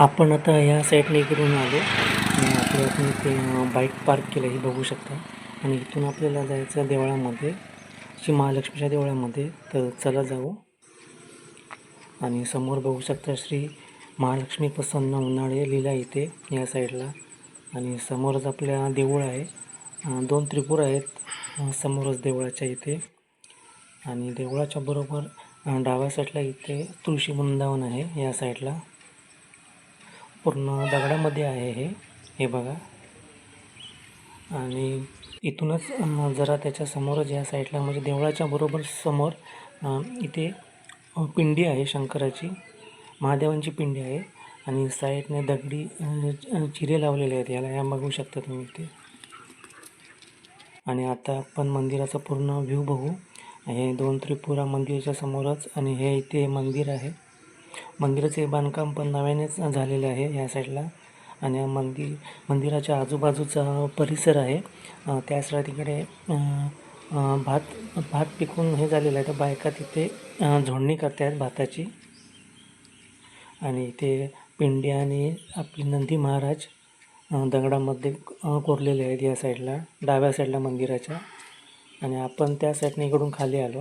आपण आता ह्या साईडने इकडून आलो. आणि आपल्या आपण इथे बाईक पार्क केलं हे बघू शकता. आणि इथून आपल्याला जायचं देवळामध्ये श्री महालक्ष्मीच्या देवळामध्ये. तर चला जाऊ. आणि समोर बघू शकता श्री महालक्ष्मी प्रसन्न उन्हाळे लिहिला इथे या साईडला. आणि समोरच आपल्या देऊळ आहे. दोन त्रिपुर आहेत. समोरच देवळाच्या इथे. आणि देवळाच्या बरोबर डाव्या साईडला इथे तुळशी वृंदावन आहे या साईडला. पूर्ण दगडामध्ये आहे हे. हे बघा. आणि इथूनच जरा त्याच्या समोरच या साईडला म्हणजे देवळाच्या बरोबर समोर इथे पिंडी आहे शंकराची. महादेवांची पिंडी आहे. आणि साईडने दगडी चिरे लावलेले आहेत याला. या बघू शकता तुम्ही इथे. आणि आता आपण मंदिराचा पूर्ण व्ह्यू बघू. हे दोन त्रिपुरा मंदिराच्या समोरच आणि हे इथे मंदिर आहे. मंदिराचे बांधकाम पण नव्यानेच झालेले आहे ह्या साईडला. आणि मंदिर मंदिराच्या आजूबाजूचा परिसर आहे. त्या साईड तिकडे भात भात पिकून हे झालेलं आहे. तर बायका तिथे झोडणी झोडणी करतात भाताची. आणि इथे पिंडी आणि आपले नंदी महाराज दगडामध्ये कोरलेले आहेत या साईडला डाव्या साईडला मंदिराच्या. आणि आपण त्या साईडने इकडून खाली आलो.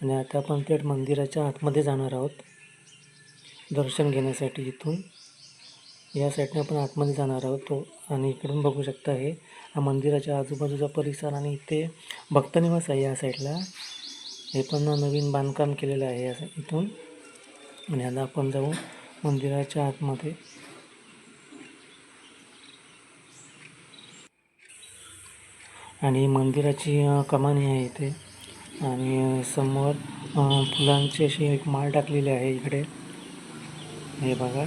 आणि आता आपण थेट मंदिराच्या आतमध्ये जाणार आहोत. दर्शन घेण्यासाठी इथून. या साईडने आपण आतमध्ये जाणार आहोत तो आणि इकडून बघू शकता हे मंदिराच्या आजूबाजूचा परिसर आणि इथे भक्तनिवास आहे या साईडला. हे पण नवीन बांधकाम केलेलं आहे या इथून. आणि आता आपण जाऊ मंदिराच्या आतमध्ये. आणि मंदिराची कमानी आहे इथे. आणि समोर फुलांची अशी एक माळ टाकलेली आहे इकडे. हे बघा.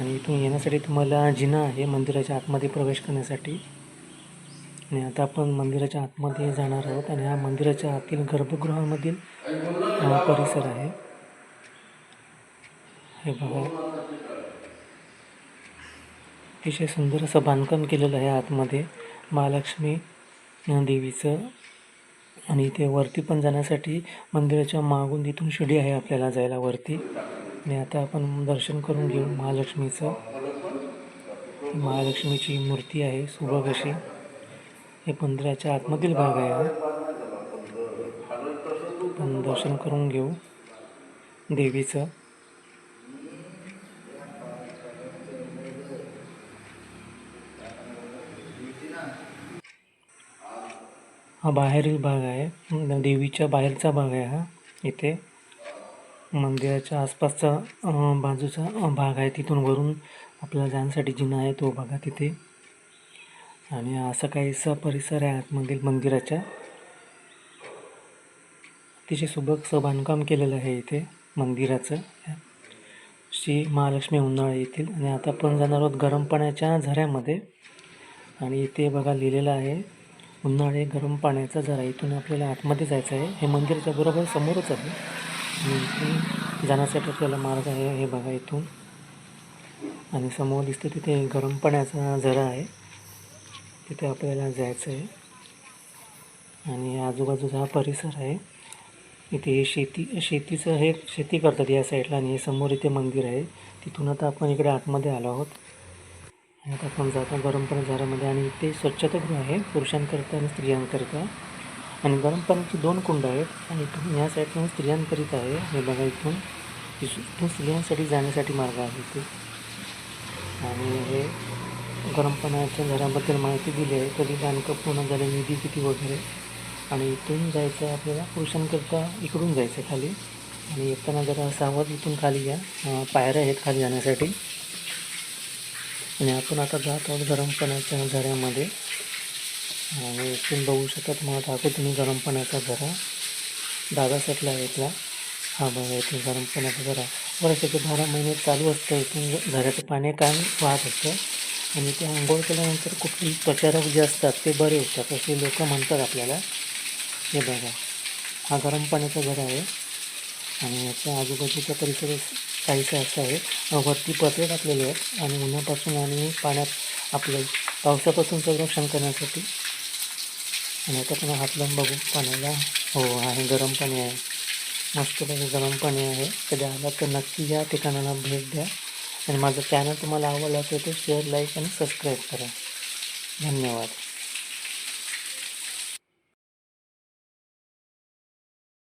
आणि इथून येण्यासाठी तुम्हाला जिना आहे मंदिराच्या आतमध्ये प्रवेश करण्यासाठी. आणि आता आपण मंदिराच्या आतमध्ये जाणार आहोत आणि हा मंदिराच्या आतील गर्भगृहामधील अ, परिसर आहे. हे बघा. अतिशय सुंदर असं बांधकाम केलेलं आहे आतमध्ये. महालक्ष्मी देवीचं. आणि इथे वरती पण जाण्यासाठी मंदिराच्या मागून तिथून शिडी आहे आपल्याला जायला वरती. आणि आता आपण दर्शन करून घेऊ महालक्ष्मीचं. महालक्ष्मीची मूर्ती आहे सुबक अशी हे मंदिराच्या आतमधील भाग आहे हा. आपण दर्शन करून घेऊ देवीचं. हा बाहेरील भाग आहे देवीच्या बाहेरचा भाग आहे हा इथे. मंदिराच्या आसपासचा बाजूचा भाग आहे. तिथून वरून आपल्याला जाण्यासाठी जिना आहे तो बघा तिथे. आणि असं काहीसा परिसर आहे आतमधील मंदिराच्या. अतिशय सुबकचं बांधकाम केलेलं आहे इथे मंदिराचं. श्री महालक्ष्मी उन्हाळा येथील. आणि आता आपण जाणार आहोत गरम पाण्याच्या झऱ्यामध्ये. आणि इथे बघा लिहिलेलं आहे उन्हाळे गरम पाण्याचा झरा इथून आपल्याला आतमध्ये जायचं आहे. हे मंदिराच्या बरोबर समोरच आहे. जाण्यासाठी आपल्याला मार्ग आहे हे बघा इथून. आणि समोर दिसतं तिथे गरम पाण्याचा झरा आहे. तिथे आपल्याला जायचं आहे आणि आजूबाजूचा हा परिसर आहे. इथे हे शेती शेतीचं हे शेती करतात या साईडला आणि हे समोर इथे मंदिर आहे. तिथून आता आपण इकडे आतमध्ये आलो आहोत. आणि आता आपण जातो गरम पाणी झऱ्यामध्ये आणि इथे स्वच्छतागृह आहे. पुरुषांकरता आणि स्त्रियांकरता. आणि गरम पाण्याची दोन कुंड आहेत आणि इथून ह्या साईडला स्त्रियांकरिता आहे. हे बघा इथून. इथून स्त्रियांसाठी जाण्यासाठी मार्ग आहे इथे. आणि हे गरम पाण्याच्या घराबद्दल माहिती दिली आहे. कधी बांधकाम पूर्ण झाले निधी किती वगैरे. आणि इथून जायचं आहे आपल्याला पुरुषांकरिता इकडून जायचं आहे खाली. आणि येताना जरा सावध इथून खाली या. पायऱ्या आहेत खाली जाण्यासाठी. आणि आपण आता जात आहोत गरम पाण्याच्या झऱ्यामध्ये आणि इथून बघू शकता तुम्हाला टाकू. तुम्ही गरम पाण्याचा जरा दादा साईडला आहे इथला हा बघा इथे गरम पाण्याचा झरा वर्षाचे बारा महिने चालू असतं. इथून घराचं पाणी कायम वाहत असतं. आणि ते आंघोळ केल्यानंतर कुठली त्वचारोग जे असतात ते बरे होतात असे लोक म्हणतात आपल्याला. हे बघा हा गरम पाण्याचा घर आहे. आणि याच्या आजूबाजूचा परिसर काहीसा असं आहे वरती पत्रे टाकलेले आहेत. आणि उन्हापासून आणि पाण्यात आपलं पावसापासून संरक्षण करण्यासाठी आणि आता पुन्हा हात लावून बघू पाण्याला. हो आहे. गरम पाणी आहे. मस्तपैकी गरम पाणी आहे. कधी आला तर नक्की या ठिकाणाला भेट द्या. आणि माझं चॅनल तुम्हाला आवडलं असेल तर शेअर लाईक आणि सबस्क्राईब करा. धन्यवाद.